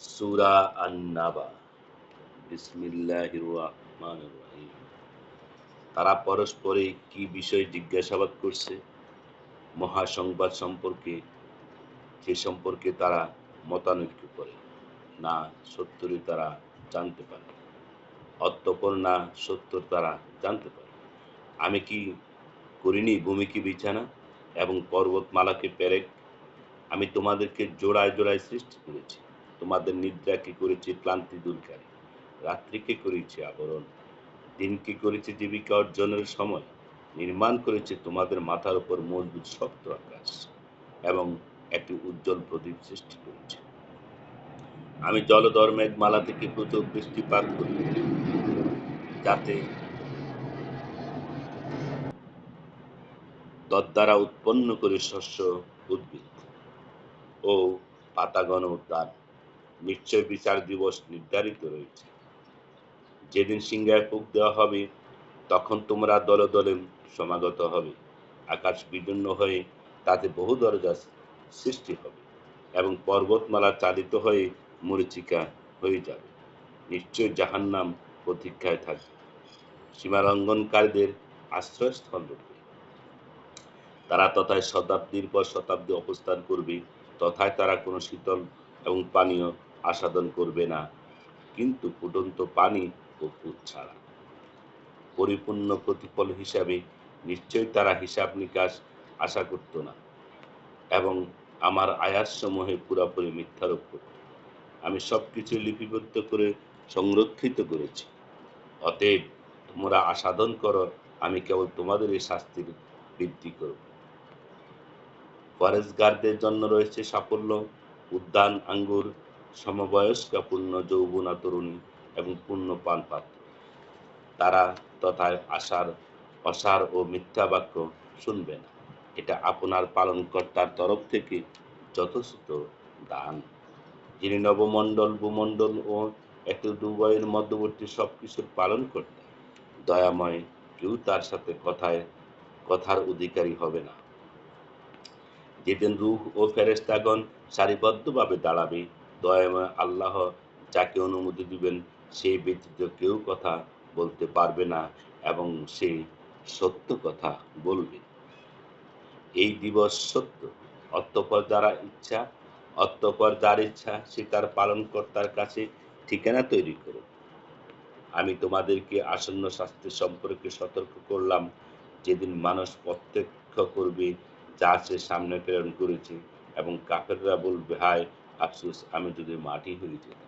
সুরা আন্নাবা। বিসমিল্লাহির রহমানির রহিম তারা পরস্পরে কি বিষয় জিজ্ঞাসাবাদ করছে? মহাসংবাদ সম্পর্কে, সে সম্পর্কে তারা মতানৈক্য করে। না সত্যরই তারা জানতে পারে। অতঃপর না সত্যর তারা জানতে পারে। আমি কি করিনি ভূমিকে বিছানা এবং পর্বতমালাকে পেরেক? আমি তোমাদেরকে জোড়ায় জোড়ায় সৃষ্টি করেছি। তোমাদের নিদ্রাকে করেছি ক্লান্তি দূরকারী? রাত্রিকে করেছি আবরণ? দিনকে করেছে জীবিকা অর্জনের সময়? নির্মাণ করেছে তোমাদের মাথার উপর মজবুত শক্ত আকাশ এবং একটি উজ্জ্বল প্রদীপ সৃষ্টি করেছে। আমি জলধর মেঘমালা থেকে প্রচুর বৃষ্টিপাত করি যাতে তদ্বারা উৎপন্ন করে শস্য উদ্ভিদ ও পাতাগণ উদ্যান। নিশ্চয় বিচার দিবস নির্ধারিত রয়েছে। যেদিন সিংহায় ফুক দেওয়া হবে, তখন তোমরা দলে দলে সমাগত হবে। আকাশ বিদীর্ণ হয়ে তাতে বহু দরজা সৃষ্টি হবে এবং পর্বতমালা চালিত হয়ে মরিচিকা হয়ে যাবে। নিশ্চয় জাহান্নাম প্রতীক্ষায় থাকবে। সীমালঙ্ঘনকারীদের আশ্রয়স্থল রূপে। তারা তথায় শতাব্দীর পর শতাব্দী অবস্থান করবে, তথায় তারা কোনো শীতল এবং পানীয় আস্বাদন করবে না। কিন্তু ফুটন্ত পানি ও ফুট ছাড়া। পরিপূর্ণ প্রতিফল হিসাবে নিশ্চয়ই তারা হিসাব নিকাশ আশা করত না। এবং আমার আয়াসসমূহে পুরাপুরি মিথ্যারোপ করত আমি সব কিছু লিপিবদ্ধ করে সংরক্ষিত করেছি। অতএব তোমরা আসাধন করো, আমি কেবল তোমাদের এই শাস্তির বৃদ্ধি করব। ফরেস্টগারদের জন্য রয়েছে সাফল্য। উদ্যান, আঙ্গুর, সমবয়স্কা, পূর্ণ যৌবনা, তরুণী এবং পূর্ণ পান পাত্র তারা তথায় আশার, অসার ও মিথ্যা বাক্য শুনবে না। এটা আপনার পালনকর্তার তরফ থেকে যথেষ্ট দান। যিনি নবমণ্ডল, ভূমণ্ডল ও এত দুবয়ের মধ্যবর্তী সব কিছুর পালন করতে দয়াময় কেউ তার সাথে কথায় কথার অধিকারী হবে না। যেদিন রুহ ও ফেরেস্তাগণ সারিবদ্ধভাবে দাঁড়াবে, দয়াময় আল্লাহ যাকে অনুমতি দিবেন, সে ব্যতীত কেউ কথা বলতে পারবে না এবং সে সত্য কথা বলবে। এই দিবস সত্য। অতঃপর যারা ইচ্ছা, অতঃপর যার ইচ্ছা, সে তার পালনকর্তার কাছে ঠিকানা তৈরি করো। আমি তোমাদেরকে আসন্ন শাস্তি সম্পর্কে সতর্ক করলাম। যেদিন মানুষ প্রত্যক্ষ করবে সে সামনে প্রেরণ করেছে এবং কাফেররা বলবে হায় আফসোস আমি যদি মাটি হয়ে যেতাম